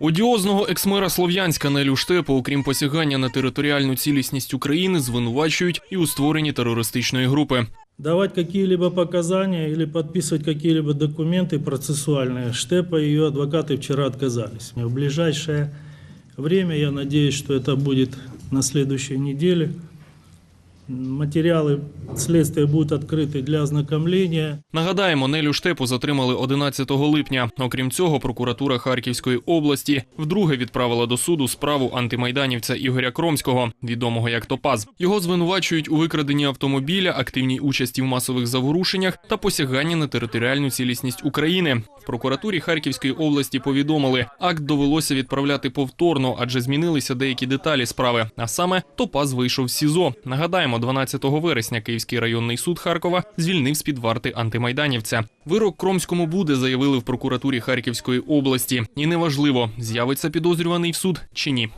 Одіозного ексмера Слов'янська Нелю Штепу, окрім посягання на територіальну цілісність України, звинувачують і у створенні терористичної групи. давать какие-либо показания или подписывать какие-либо документы процессуальные. Штепа и ее адвокаты вчера отказались. В ближайшее время, я надеюсь, что это будет на следующей неделе, материалы следствия будут открыты для ознакомления. Нагадаємо, Нелю Штепу затримали 11 липня. Окрім цього, прокуратура Харківської області вдруге відправила до суду справу антимайданівця Ігоря Кромського, відомого як Топаз. Його звинувачують у викраденні автомобіля, активній участі в масових заворушеннях та посяганні на територіальну цілісність України. В прокуратурі Харківської області повідомили, акт довелося відправляти повторно, адже змінилися деякі деталі справи. А саме Топаз вийшов з СІЗО. Нагадаємо, 12 вересня Київський районний суд Харкова звільнив з під варти антимайданівця. Вирок Кромському буде, заявили в прокуратурі Харківської області, і неважливо, з'явиться підозрюваний в суд чи ні.